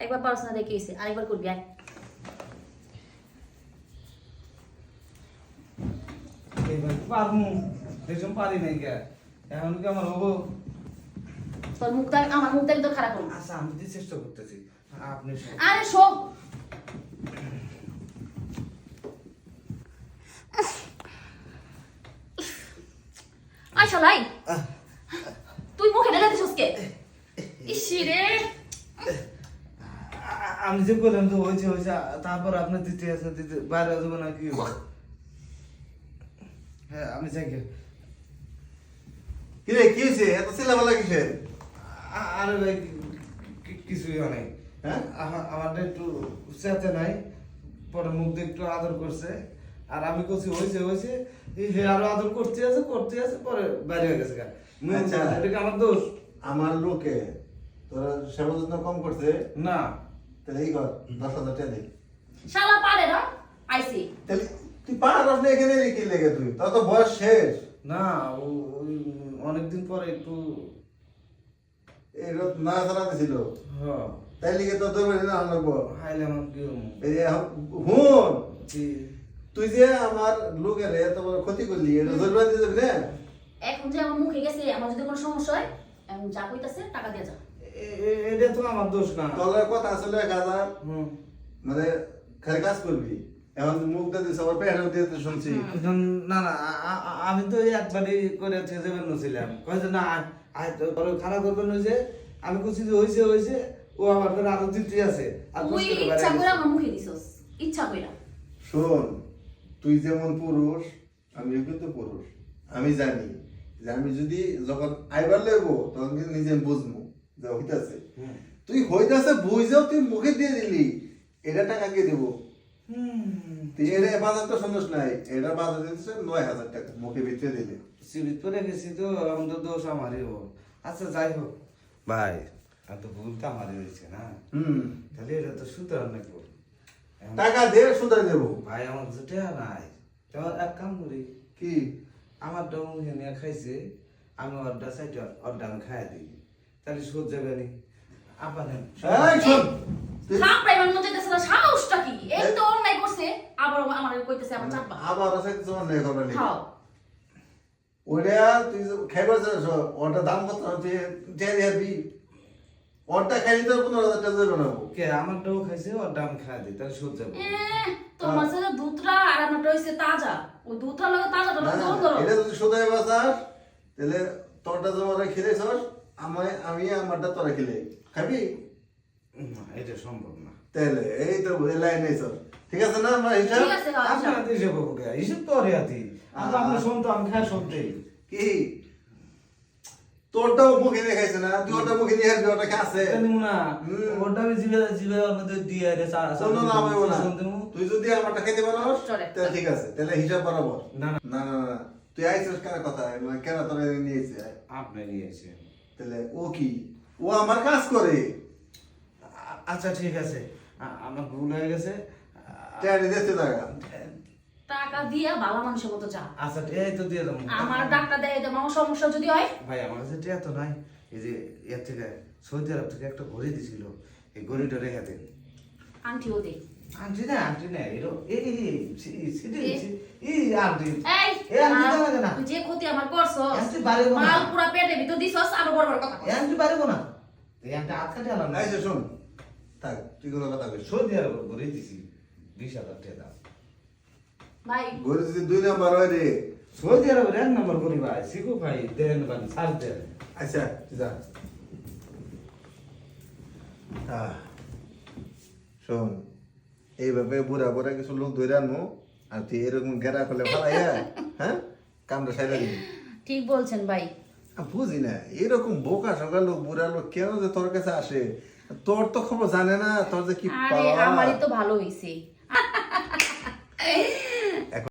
একবার পারস না দেখে এসে আরেকবার করবি আয়। এইবার পারমু দেখুন পারি নাই কে এখন কি আমার হব? তোর মুখটা আমার মুখটা খারাপ করব আচ্ছা আমি তো চেষ্টা করতেছি আপনি সব- আরে শোক আয় শালাই। তুই মুখে ঢেলে দিছিস কে? ইসি রে। আ- আমি যে বললাম তো হয়েছে হয়েছে তারপর আপনার দিতে আছে দিতে বাইরে যাব না কি হ্যাঁ আমি যাই গে। কিরে কি হয়েছে? এত কিসের? আ- আরে ভাই কি- কি- কিছুই হয় নাই। হ্যাঁ? আমারটা একটু চেতে নাই পরে মুখ দিয়ে একটু আদর করছে। আর আমি করছি হয়েছে হয়েছে হে আরও আদর করতে আছে করতে আছে পরে বাইরে হয়ে গেছে আচ্ছা। এটা আমার দোষ? আমার লোকে তোরা সেবা যত্ন কম করছে? না। তাহলে এই কর দশ হাজার টাকা দে শালা পারে না আইসি তাহলে তুই দশ নিয়ে এখানে রেখে লেগে তুই তোর তো বয়স শেষ না ও- অনেকদিন পরে একটু এই রোদ না জানা ছিল হ তাই লিগে তো তোর বাড়ি না আনব হাইলে আমার কি এই যে হুন তুই যে আমার লোকের বড় ক্ষতি করলি এটা জরিমানা দিয়ে যাবি না এখন যে আমার মুখে গেছে আমার যদি কোনো সমস্যা হয় এখন যা কইতাছে টাকা দিয়ে যা এটা তো আমার দোষ না। তলার কথা আসলে গাজা মানে খালি কাজ করবি? এখন মুখ দিয়ে আবার পেট দিতে শুনছি। না না আমি তো একবারই করে থেকে যাবেন নছিলাম কয়েছে না আ- আয় তো পরে খারাপ করবেন হয়েছে আমি যে হয়েছে হয়েছে ও আমার ফের আরও দিতে আছে। আর করে ইচ্ছা করে আমার মুখে দিছস ইচ্ছা কইরা। শোন তুই যেমন পুরুষ আমিও কিন্তু পুরুষ। আমি জানি যে আমি যদি যখন আইবার লইব তখন কিন্তু নিজে বুঝব যে হইতাছে তুই হইতাছে বুঝেও তুই মুখে দিয়ে দিলি। এটা টাকা কে দেবো? তুই এটা বাজার তো নাই। এটা বাজার দিতেছে নয় হাজার টাকা মুখে ভিতরে দিলে। সিবিত পরে গেছি তো আমাদের দোষ আমারই হোক আচ্ছা যাই হোক। ভাই আর তো ভুল তো আমারই হয়েছে না? হুম। তাহলে এটা তো সুতরাং নাকি? এখন- টাকা দেবো। ভাই আমার নাই। এক কাম করি। কি? আমার খাইছে আমি অর্ডা সাইড অর্ডা আমি খাই দিই। তাহলে শোধ যাবে নি আপা নেন। এই শোন। আমার মন চাইতেছে না। সাহসটা কি? এই তো অন্যায় করছে। আবার আমার কইতেছে আমার চাপা। আবার আছে তোমার নেই খবর নেই। খাও। ওটা তুই যে খাইবার চাস ওটা দাম কত? তুই টের দিবি ওটা খাইলে তো পনেরো হাজার টাকা দেবে নেব কে আমার ডাউ খাইছে ওর দাম খাই দিই তাহলে শোধ যাবে। তোমার সাথে দুধটা আর আমারটা হইছে তাজা। ওই দুধটা লাগে না, না, এটা যদি সোদাই বাজার তাহলে তোরটা জমা খেলে সর আমি আমি আমারটা তোরা খেলে খাবি? না এটা সম্ভব না। তাহলে এই তো লাইন ঠিক আছে না আমার হিসাব? ঠিক আছে আচ্ছা। আপনার হাতে হিসেব হোক হিসেব তো হাতি। আর আপনি শুনতো আমি খাই সব দেই কি তোরটাও মুখে নিয়ে খাইছে না? তুই ওটা মুখে নিয়ে আসবি ওটা জানি না। ওটা আমি জিবে জিবে মধ্যে দিয়ে রে শোনো না। আমি না শুনতে তুই যদি আমারটা খেতে পারো। তাহলে ঠিক আছে। তাহলে হিসাব বরাবর। না না। না না না তুই আইছিস কেন কথা মানে কেন তোরা নিয়েছে আপনি নিয়েছে তাহলে ও কি? ও আমার কাজ করে? আচ্ছা ঠিক আছে। আমার ভুল হয়ে গেছে। আ- ট্যারি দেখতে টাকা। টাকা দিয়া ভালো মানুষের মতো যা আচ্ছা এই তো দিয়ে দেবো। আমার ডাক্তার দেয় দেবো আমার সমস্যা যদি হয়? ভাই আমার কাছে টিয়া তো নাই। এই যে এর থেকে সৌদি আরব থেকে একটা ঘড়ি দিছিল এই ঘড়িটা রেখে দেন আন্টিও দে। আন্টি না আন্টি না এরো এই এই আন্টি। এই এ আন্টি মা, দাঁড়াবে না। তুই যে ক্ষতি আমার করছস আন্টি বাড়িব না। মাল পুরা পেটে ভিতর দিছস আরও বড় বড় কথা এই আন্টি পারব না। এই আন্টি হাত কাটে আলাম না আইসে শোন থাক তুই কোনো কথা কইস। সৌদি আরব ঘড়ি দিছি বিশ হাজার টাকা দাম। ভাই। ঘুরে যদি দুই নাম্বার হয় রে সৌদি আরবের এক নম্বর করি ভাই শিখু ভাই দেন বান সার দেন। আচ্ছা যা। শোন এইভাবে বুড়া বুড়া কিছু লোক ধরে আনব আর তুই এরকম গেরা করলে ভালো হ্যাঁ? কামটা সাইডে দিবি। ঠিক বলছেন ভাই। বুঝিনা বুঝি না। এরকম বোকা সকাল লোক বুড়া লোক কেন যে তোর কাছে আসে? তোর তো খবর জানে না তোর যে কি আরে আমারই তো ভালো হইছে।